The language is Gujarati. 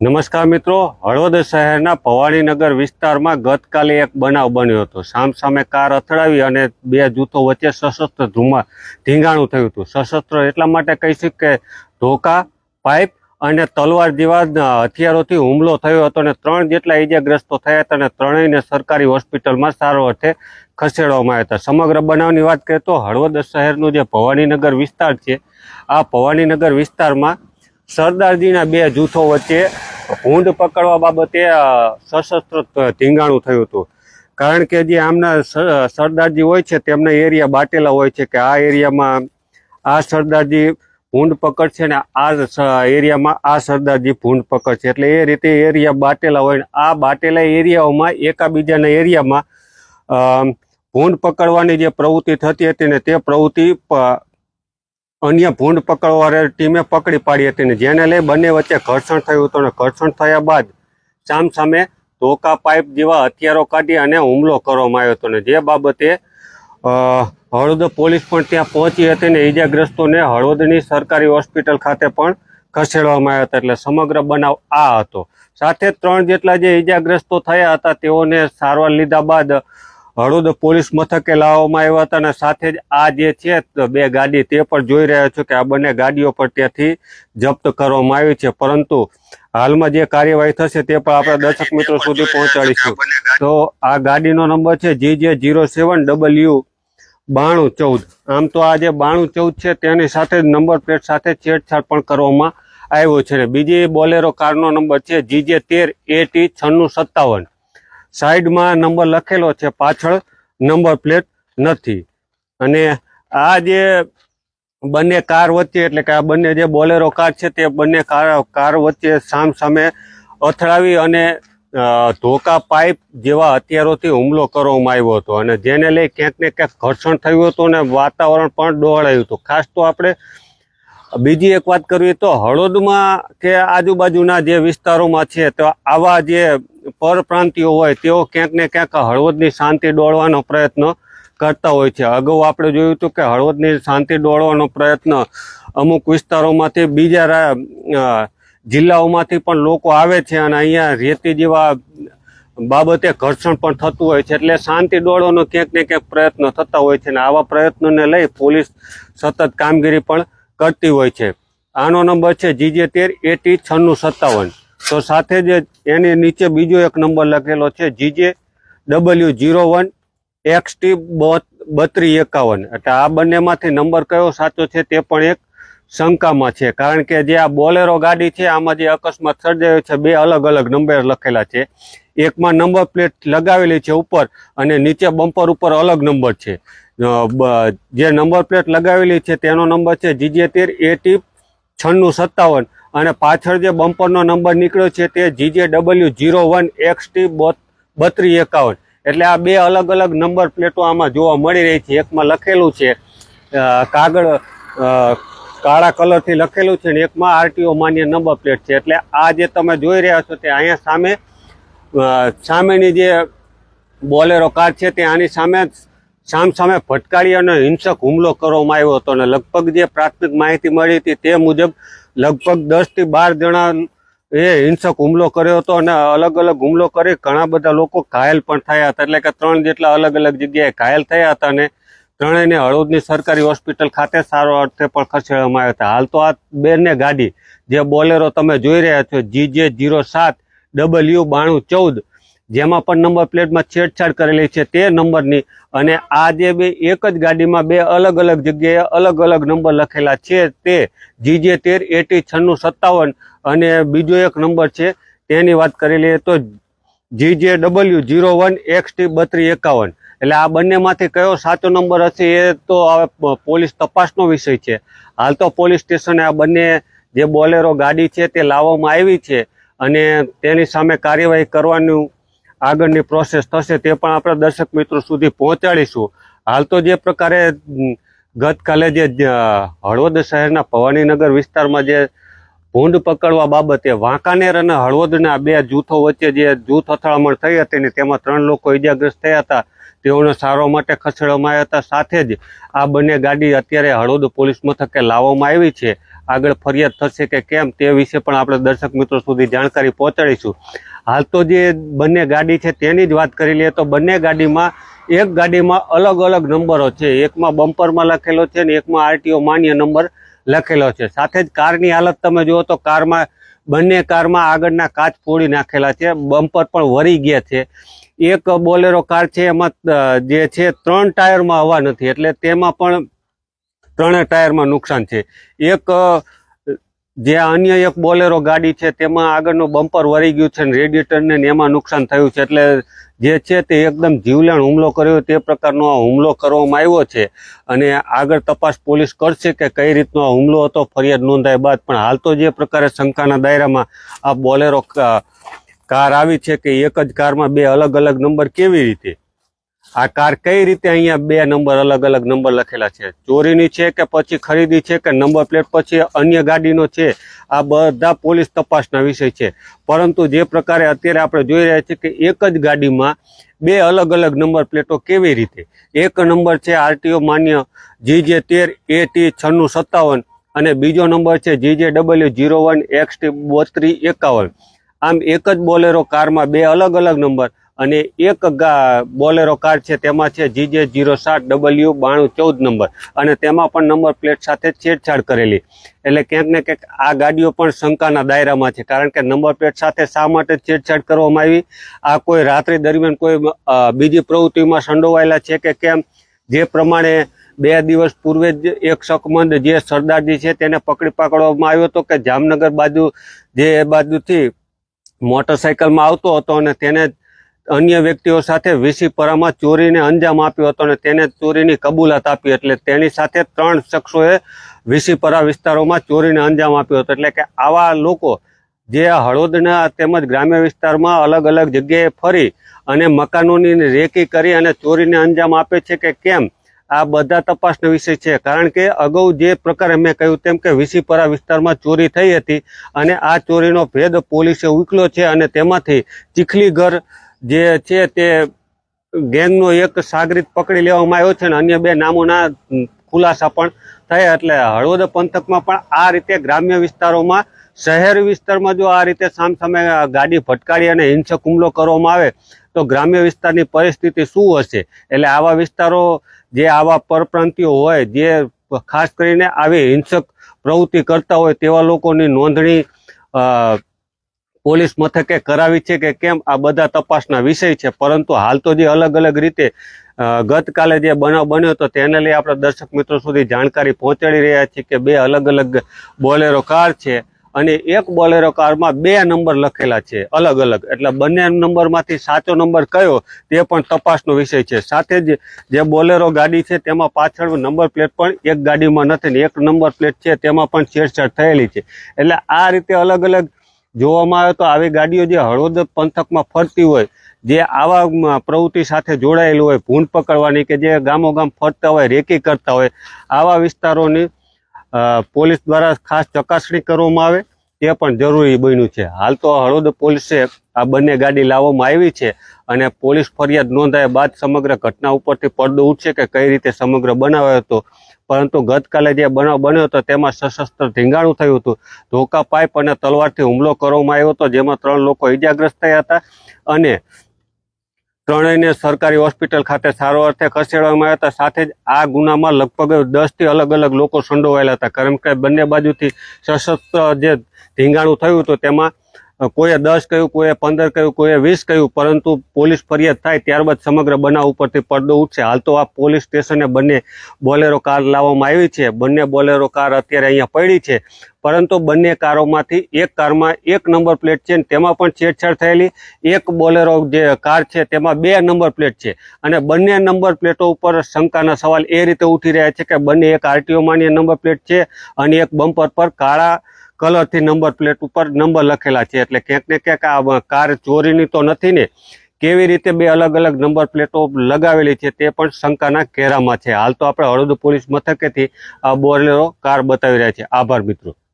નમસ્કાર મિત્રો, હળવદ શહેરના ભવાનીનગર વિસ્તારમાં ગતકાલે એક બનાવ બન્યો હતો. સામસામે કાર અથડાવી અને બે જૂથો વચ્ચે સશસ્ત્ર ધુમા ધીંગાણું થયું હતું. સશસ્ત્ર એટલા માટે કહીશું કે ધોકા, પાઇપ અને તલવાર જેવા હથિયારોથી હુમલો થયો હતો અને ત્રણ જેટલા ઈજાગ્રસ્તો થયા હતા અને ત્રણેયને સરકારી હોસ્પિટલમાં સારો અર્થે ખસેડવામાં આવ્યા હતા. સમગ્ર બનાવની વાત કરીએ તો હળવદ શહેરનું જે ભવાનીનગર વિસ્તાર છે, આ ભવાનીનગર વિસ્તારમાં સરદારજીના બે જૂથો વચ્ચે ભૂંડ પકડવા બાબતે સશસ્ત્ર ધીંગાણું થયું હતું. કારણ કે જે આમના સરદારજી હોય છે, તેમના એરિયા બાટેલા હોય છે કે આ એરિયામાં આ સરદારજી ભૂંડ પકડશે ને આ એરિયામાં આ સરદારજી ભૂંડ પકડશે. એટલે એ રીતે એરિયા બાટેલા હોય આ બાટેલા એરિયાઓમાં એકાબીજાના એરિયામાં ભૂંડ પકડવાની જે પ્રવૃત્તિ થતી હતી ને તે પ્રવૃત્તિ અન્ય ભૂંડ પકડવાળી ટીમે પકડી પાડી હતી ને જેને લઈ બંને વચ્ચે ઘર્ષણ થયું હતું અને ઘર્ષણ થયા બાદ સામસામે ધોકા પાઇપ જેવા હથિયારો કાઢી અને હુમલો કરવામાં આવ્યો હતો ને જે બાબતે હળદ પોલીસ પણ ત્યાં પહોંચી હતી ને ઈજાગ્રસ્તોને હળવદની સરકારી હોસ્પિટલ ખાતે પણ ખસેડવામાં આવ્યા હતા એટલે સમગ્ર બનાવ આ હતો. સાથે ત્રણ જેટલા જે ઈજાગ્રસ્તો થયા હતા તેઓને સારવાર લીધા બાદ હળવદ પોલીસ મથકે લાવવામાં આવ્યા હતા અને સાથે જ આ જે છે બે ગાડી તે પણ જોઈ રહ્યા છો કે આ બંને ગાડીઓ પણ ત્યાંથી જપ્ત કરવામાં આવી છે. પરંતુ હાલમાં જે કાર્યવાહી થશે તે પણ આપણે દર્શક મિત્રો સુધી પહોંચાડીશું. તો આ ગાડીનો નંબર છે જી જે જીરો સેવન ડબલ્યુ બાણું ચૌદ. આમ તો આ જે બાણું ચૌદ છે તેની સાથે જ નંબર પ્લેટ સાથે છેડછાડ પણ કરવામાં આવ્યો છે. બીજી બોલેરો કારનો નંબર છે જી જે તેર એટી છન્નું સત્તાવન. સાઈડમાં નંબર લખેલો છે, પાછળ નંબર પ્લેટ નથી. અને આ જે બંને કાર વચ્ચે, એટલે કે આ બંને જે બોલેરો કાર છે, તે બંને કાર કાર વચ્ચે સામ સામે અથડાવી અને ધોકા પાઇપ જેવા હથિયારોથી હુમલો કરવામાં આવ્યો હતો. અને જેને લઈ ક્યાંક ને ક્યાંક ઘર્ષણ થયું હતું અને વાતાવરણ પણ ડોળાયું હતું. ખાસ તો આપણે બીજી એક વાત કરવી તો હળવદમાં કે આજુબાજુના જે વિસ્તારોમાં છે, તો આવા જે પરપ્રાંતિયો હોય, તેઓ ક્યાંક ને ક્યાંક હળવદની શાંતિ દોડવાનો પ્રયત્ન કરતા હોય છે. અગાઉ આપણે જોયું હતું કે હળવદની શાંતિ દોડવાનો પ્રયત્ન અમુક વિસ્તારોમાંથી, બીજા જિલ્લાઓમાંથી પણ લોકો આવે છે અને અહીંયા રેતી જેવા બાબતે ઘર્ષણ પણ થતું હોય છે. એટલે શાંતિ દોડવાનો ક્યાંક ને ક્યાંક પ્રયત્નો થતા હોય છે અને આવા પ્રયત્નોને લઈ પોલીસ સતત કામગીરી પણ કરતી હોય છે. આનો નંબર છે જીજે તેર, એટી, છન્નું, સત્તાવન. તો સાથે જ એની નીચે બીજો એક નંબર લખેલો છે GJ W zero one X T બત્રી એકાવન. એટલે આ બંનેમાંથી નંબર કયો સાચો છે તે પણ એક શંકામાં છે. કારણ કે જે આ બોલેરો ગાડી છે, આમાં જે અકસ્માત સર્જાયો છે, બે અલગ અલગ નંબર લખેલા છે. એકમાં નંબર પ્લેટ લગાવેલી છે ઉપર અને નીચે બમ્પર ઉપર અલગ નંબર છે. જે નંબર પ્લેટ લગાવેલી છે તેનો નંબર છે જીજે તેર એટી છન્નું સત્તાવન. અને પાછળ જે બમ્પરનો નંબર નીકળ્યો છે તે GJ W zero one X T બત્રી એકાવન. એટલે આ બે અલગ અલગ નંબર પ્લેટો આમાં જોવા મળી રહી છે. એકમાં લખેલું છે કાગળ કાળા કલરથી લખેલું છે ને એકમાં આરટીઓ માન્ય નંબર પ્લેટ છે. એટલે આ જે તમે જોઈ રહ્યા છો તે અહીંયા સામે સામેની જે બોલેરો કાર છે તે આની સામે સામ સામે ભટકાડી અને હિંસક હુમલો કરવામાં આવ્યો હતો અને લગભગ જે પ્રાથમિક માહિતી મળી હતી તે મુજબ લગભગ દસથી બાર જણા એ હિંસક હુમલો કર્યો હતો અને અલગ અલગ હુમલો કરી ઘણા બધા લોકો ઘાયલ પણ થયા હતા. એટલે કે ત્રણ જેટલા અલગ અલગ જગ્યાએ ઘાયલ થયા હતા અને ત્રણેયને હળવદની સરકારી હોસ્પિટલ ખાતે સારો અર્થે પણ ખસેડવામાં આવ્યા હતા. હાલ તો આ બેને ગાડી, જે બોલેરો તમે જોઈ રહ્યા છો જી જે જીરો સાત ડબલ્યુ બાણું ચૌદ જેમાં પણ નંબર પ્લેટમાં છેડછાડ કરેલી છે તે નંબરની અને આ જે બે, એક જ ગાડીમાં બે અલગ અલગ જગ્યાએ અલગ અલગ નંબર લખેલા છે તે જીજે તેર, એટી, છન્નું, સત્તાવન અને બીજો એક નંબર છે તેની વાત કરી લઈએ તો GJ W, zero one, X T બત્રી એકાવન. એટલે આ બંનેમાંથી કયો સાચો નંબર હશે એ તો હવે પોલીસ તપાસનો વિષય છે. હાલ તો પોલીસ સ્ટેશને આ બંને જે બોલેરો ગાડી છે તે લાવવામાં આવી છે અને તેની સામે કાર્યવાહી કરવાનું આગળની પ્રોસેસ થશે તે પણ આપણે દર્શક મિત્રો સુધી પહોંચાડીશું. હાલ તો જે પ્રકારે ગતકાલે જે હળવદ શહેરના ભવાનીનગર વિસ્તારમાં જે ભૂંડ પકડવા બાબતે વાંકાનેર અને હળવદના બે જૂથો વચ્ચે જે જૂથ અથડામણ થઈ હતી ને તેમાં ત્રણ લોકો ઇજાગ્રસ્ત થયા હતા. તેઓને સારવાર માટે ખસેડવામાં આવ્યા હતા. સાથે જ આ બંને ગાડી અત્યારે હળવદ પોલીસ મથકે લાવવામાં આવી છે. આગળ ફરિયાદ થશે કે કેમ તે વિશે પણ આપણે દર્શક મિત્રો સુધી જાણકારી પહોંચાડીશું. હાલ તો જે બંને ગાડી છે તેની જ વાત કરી લઈએ તો બંને ગાડીમાં એક ગાડીમાં અલગ અલગ નંબરો છે. એકમાં બમ્પરમાં લખેલો છે ને એકમાં આરટીઓ માન્ય નંબર લખેલો છે. સાથે જ કારની હાલત તમે જુઓ તો કારમાં, બંને કારમાં આગળના કાચ ફોડી નાખેલા છે. બમ્પર પણ વળી ગયા છે. એક બોલેરો કાર છે, એમાં જે છે ત્રણ ટાયરમાં હવા નથી. એટલે તેમાં પણ ત્રણે ટાયરમાં નુકસાન છે. એક જે અન્ય એક બોલેરો ગાડી છે, તેમાં આગળનું બમ્પર વળી ગયું છે અને રેડિએટરને એમાં નુકસાન થયું છે. એટલે જે છે તે એકદમ જીવલેણ હુમલો કર્યો. તે પ્રકારનો આ હુમલો કરવામાં આવ્યો છે. અને આગળ તપાસ પોલીસ કરશે કે કઈ રીતનો આ હુમલો હતો. ફરિયાદ નોંધાય બાદ પણ હાલ તો જે પ્રકારે શંકાના દાયરામાં આ બોલેરો કાર આવી છે કે એક જ કારમાં બે અલગ અલગ નંબર કેવી રીતે? આ કાર કઈ રીતે અહીંયા બે નંબર, અલગ અલગ નંબર લખેલા છે? ચોરીની છે કે પછી ખરીદી છે કે નંબર પ્લેટ પછી અન્ય ગાડીનો છે? આ બધા પોલીસ તપાસના વિષય છે. પરંતુ જે પ્રકારે અત્યારે આપણે જોઈ રહ્યા છીએ કે એક જ ગાડીમાં બે અલગ અલગ નંબર પ્લેટો કેવી રીતે? એક નંબર છે આરટીઓ માન્ય જી જે તેર એ ટી સત્તાવન અને બીજો નંબર છે G J W zero one X T બોત્રીસ એકાવન. આમ એક જ બોલેરો કારમાં બે અલગ અલગ નંબર અને એક બોલેરો કાર છે, તેમાં છે જીજે જીરો સાત ડબલ્યુ બાણું ચૌદ નંબર. અને તેમાં પણ નંબર પ્લેટ સાથે છેડછાડ કરેલી. એટલે ક્યાંક ને ક્યાંક આ ગાડીઓ પણ શંકાના દાયરામાં છે, કારણ કે નંબર પ્લેટ સાથે શા માટે છેડછાડ કરવામાં આવી? આ કોઈ રાત્રિ દરમિયાન કોઈ બીજી પ્રવૃત્તિમાં સંડોવાયેલા છે કે કેમ? જે પ્રમાણે બે દિવસ પૂર્વે જ એક શકમંદ જે સરદારજી છે તેને પકડી પકડવામાં આવ્યો હતો કે જામનગર બાજુ, જે બાજુથી મોટરસાયકલમાં આવતો હતો અને તેને અન્ય વ્યક્તિઓ સાથે વિસીપરામાં ચોરીને અંજામ આપ્યો હતો અને તેને ચોરીની કબૂલાત આપી એટલે તેની સાથે ત્રણ શખ્સોએ વિસીપરા વિસ્તારોમાં ચોરીને અંજામ આપ્યો હતો. એટલે કે આવા લોકો જે હળોદના તેમજ ગ્રામ્ય વિસ્તારમાં અલગ અલગ જગ્યાએ ફરી અને મકાનોની રેકી કરી અને ચોરીને અંજામ આપે છે કે કેમ, આ બધા તપાસનો વિષય છે. કારણ કે અગાઉ જે પ્રકારે મેં કહ્યું તેમ કે વિસીપરા વિસ્તારમાં ચોરી થઈ હતી અને આ ચોરીનો ભેદ પોલીસે ઉકેલ્યો છે અને તેમાંથી ચીખલી ઘર જે છે તે ગેંગનો એક સાગરીત પકડી લેવામાં આવ્યો છે અને અન્ય બે નામોના ખુલાસા પણ થયા. એટલે હળવદ પંથકમાં પણ આ રીતે ગ્રામ્ય વિસ્તારોમાં, શહેર વિસ્તારમાં જો આ રીતે સામસામે ગાડી ફટકારી અને હિંસક હુમલો કરવામાં આવે, તો ગ્રામ્ય વિસ્તારની પરિસ્થિતિ શું હશે? એટલે આવા વિસ્તારો, જે આવા પરપ્રાંતિઓ હોય, જે ખાસ કરીને આવી હિંસક પ્રવૃત્તિ કરતા હોય, તેવા લોકોની નોંધણી પોલીસ મથકે કરાવી છે કે કેમ આ બધા તપાસના વિષય છે, પરંતુ હાલ તો જે અલગ અલગ રીતે ગતકાલે જે બનાવ બન્યો હતો તેને લઈ આપણે દર્શક મિત્રો સુધી જાણકારી પહોંચાડી રહ્યા છીએ કે બે અલગ અલગ બોલેરો કાર છે અને એક બોલેરો કારમાં બે નંબર લખેલા છે, અલગ અલગ. એટલે બંને નંબરમાંથી સાચો નંબર કયો તે પણ તપાસનો વિષય છે. સાથે જ જે બોલેરો ગાડી છે તેમાં પાછળ નંબર પ્લેટ પણ એક ગાડીમાં નથી ને એક નંબર પ્લેટ છે તેમાં પણ છેડછાડ થયેલી છે. એટલે આ રીતે અલગ અલગ જોવામાં આવે તો આવી ગાડીઓ જે હળવદ પંથકમાં ફરતી હોય, જે આવા પ્રવૃત્તિ સાથે જોડાયેલું હોય, ભૂંડ પકડવાની કે જે ગામો ગામ ફરતા હોય, રેકી કરતા હોય, આવા વિસ્તારોની પોલીસ દ્વારા ખાસ ચકાસણી કરવામાં આવે. તે પણ જરૂરી બન્યું છે. હાલ તો હળવદ પોલીસે આ બંને ગાડી લાવવામાં આવી છે અને પોલીસ ફરિયાદ નોંધાયા બાદ સમગ્ર ઘટના ઉપરથી પડદો ઉઠશે કે કઈ રીતે સમગ્ર બનાવ્યો હતો. પરંતુ ગતકાલે જે બનાવ બન્યો હતો, તેમાં સશસ્ત્ર ધીંગાણું થયું હતું. ધોકા પાઇપ અને તલવારથી હુમલો કરવામાં આવ્યો હતો, જેમાં ત્રણ લોકો ઇજાગ્રસ્ત થયા હતા અને ત્રણેયને સરકારી હોસ્પિટલ ખાતે સારો અર્થે ખસેડવામાં આવ્યા હતા. સાથે જ આ ગુનામાં લગભગ દસથી અલગ અલગ લોકો સંડોવાયેલા હતા. કારણ કે બંને બાજુથી સશસ્ત્ર જે ધીંગાણું થયું હતું, તેમાં કોઈએ દસ કહ્યું, કોઈએ પંદર કહ્યું, કોઈએ વીસ કહ્યું, પરંતુ પોલીસ ફરિયાદ થાય ત્યારબાદ સમગ્ર બનાવ ઉપરથી પડદો ઉઠશે. હાલ તો આ પોલીસ સ્ટેશને બંને બોલેરો કાર લાવવામાં આવી છે. બંને બોલેરો કાર અત્યારે અહીંયા પડી છે. પરંતુ બંને કારોમાંથી એક કારમાં એક નંબર પ્લેટ છે તેમાં પણ છેડછાડ થયેલી. એક બોલેરો જે કાર છે તેમાં બે નંબર પ્લેટ છે. અને બંને નંબર પ્લેટો ઉપર શંકાના સવાલ એ રીતે ઉઠી રહ્યા છે કે બંને એક આરટીઓમાંની નંબર પ્લેટ છે અને એક બમ્પર પર કાળા કલરથી નંબર પ્લેટ ઉપર નંબર લખેલા છે. એટલે ક્યાંક ને ક્યાંક આ કાર ચોરીની તો નથી ને, કેવી રીતે બે અલગ અલગ નંબર પ્લેટો લગાવેલી છે તે પણ શંકાના ઘેરામાં છે. હાલ તો આપણે હળદ પોલીસ મથકેથી આ બોલેરો કાર બતાવી રહ્યા છે. આભાર મિત્રો.